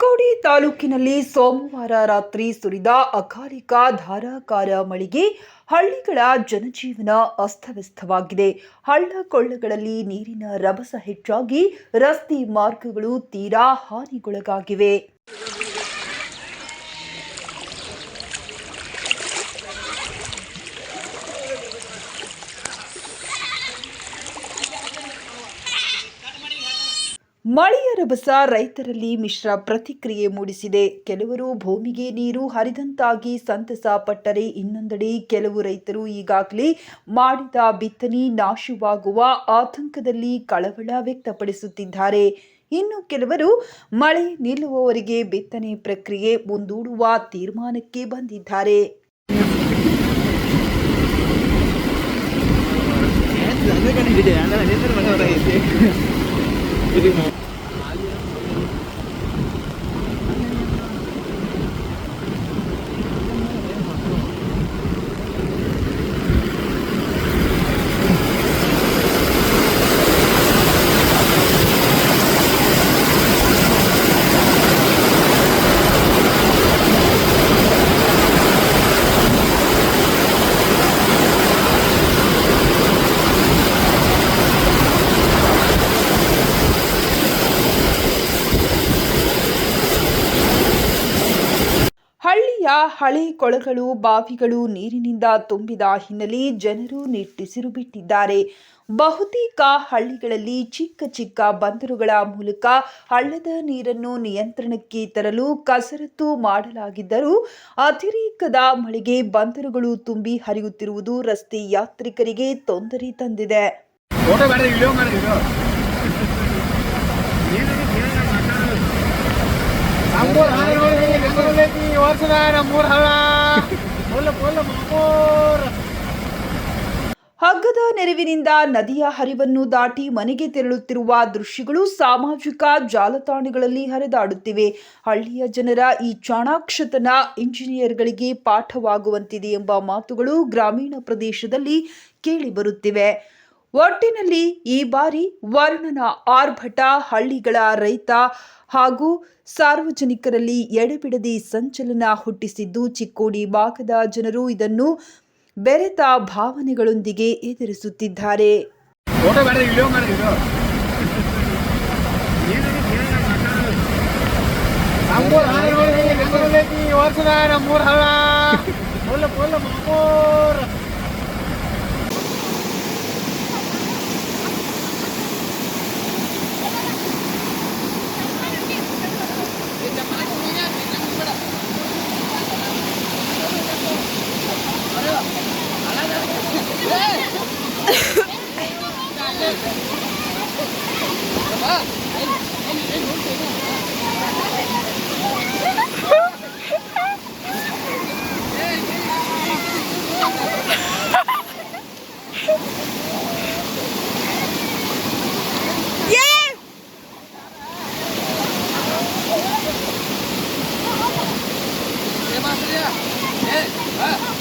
ಚಿಕ್ಕೋಡಿ ತಾಲೂಕಿನಲ್ಲಿ ಸೋಮವಾರ ರಾತ್ರಿ ಸುರಿದ ಅಕಾಲಿಕ ಧಾರಾಕಾರ ಮಳೆಗೆ ಹಳ್ಳಿಗಳ ಜನಜೀವನ ಅಸ್ತವ್ಯಸ್ತವಾಗಿದೆ. ಹಳ್ಳ ಕೊಳ್ಳಗಳಲ್ಲಿ ನೀರಿನ ರಭಸ ಹೆಚ್ಚಾಗಿ ರಸ್ತೆ ಮಾರ್ಗಗಳು ತೀರಾ ಹಾನಿಗೊಳಗಾಗಿವೆ. ಮಳೆಯ ರಭಸ ರೈತರಲ್ಲಿ ಮಿಶ್ರ ಪ್ರತಿಕ್ರಿಯೆ ಮೂಡಿಸಿದೆ. ಕೆಲವರು ಭೂಮಿಗೆ ನೀರು ಹರಿದಂತಾಗಿ ಸಂತಸ ಪಟ್ಟರೆ ಇನ್ನೊಂದೆಡೆ ಕೆಲವು ರೈತರು ಈಗಾಗಲೇ ಮಾಡಿದ ಬಿತ್ತನೆ ನಾಶವಾಗುವ ಆತಂಕದಲ್ಲಿ ಕಳವಳ ವ್ಯಕ್ತಪಡಿಸುತ್ತಿದ್ದಾರೆ. ಇನ್ನು ಕೆಲವರು ಮಳೆ ನಿಲ್ಲುವವರೆಗೆ ಬಿತ್ತನೆ ಪ್ರಕ್ರಿಯೆ ಮುಂದೂಡುವ ತೀರ್ಮಾನಕ್ಕೆ ಬಂದಿದ್ದಾರೆ. ಹಳೆ ಕೊಳಗಳು, ಬಾವಿಗಳು ನೀರಿನಿಂದ ತುಂಬಿದ ಹಿನ್ನೆಲೆ ಜನರು ನಿಟ್ಟಿಸಿರು ಬಿಟ್ಟಿದ್ದಾರೆ. ಬಹುತೇಕ ಹಳ್ಳಿಗಳಲ್ಲಿ ಚಿಕ್ಕ ಚಿಕ್ಕ ಬಂದರುಗಳ ಮೂಲಕ ಹಳ್ಳದ ನೀರನ್ನು ನಿಯಂತ್ರಣಕ್ಕೆ ತರಲು ಕಸರತ್ತು ಮಾಡಲಾಗಿದ್ದರೂ ಅತಿರೇಕದ ಮಳೆಗೆ ಬಂದರುಗಳು ತುಂಬಿ ಹರಿಯುತ್ತಿರುವುದು ರಸ್ತೆ ಯಾತ್ರಿಕರಿಗೆ ತೊಂದರೆ ತಂದಿದೆ ಫೋಟೋ ಬೇಡ ವಿಡಿಯೋ ಮಾಡಿದ್ರು ನಮ್ಮೂರ್ ಹಳ್ಳ ಈ ವರ್ಷದ ನಮ್ಮೂರ್ ಮಾಮೂರ್ ಹಗ್ಗದ ನೆರವಿನಿಂದ ನದಿಯ ಹರಿವನ್ನು ದಾಟಿ ಮನೆಗೆ ತೆರಳುತ್ತಿರುವ ದೃಶ್ಯಗಳು ಸಾಮಾಜಿಕ ಜಾಲತಾಣಗಳಲ್ಲಿ ಹರಿದಾಡುತ್ತಿವೆ. ಹಳ್ಳಿಯ ಜನರ ಈ ಚಾಣಾಕ್ಷತನ ಇಂಜಿನಿಯರ್ಗಳಿಗೆ ಪಾಠವಾಗುವಂತಿದೆ ಎಂಬ ಮಾತುಗಳು ಗ್ರಾಮೀಣ ಪ್ರದೇಶದಲ್ಲಿ ಕೇಳಿಬರುತ್ತಿವೆ ಒಟ್ಟಿನಲ್ಲಿ ಈ ಬಾರಿ ವರ್ಣನ ಆರ್ಭಟ ಹಳ್ಳಿಗಳ ರೈತ ಹಾಗೂ ಸಾರ್ವಜನಿಕರಲ್ಲಿ ಎಡೆಬಿಡದಿ ಸಂಚಲನ ಹುಟ್ಟಿಸಿದ್ದು ಚಿಕ್ಕೋಡಿ ಭಾಗದ ಜನರು ಇದನ್ನು ಬೆರೆತ ಭಾವನೆಗಳೊಂದಿಗೆ ಎದುರಿಸುತ್ತಿದ್ದಾರೆ. Dạ. Dạ, yeah.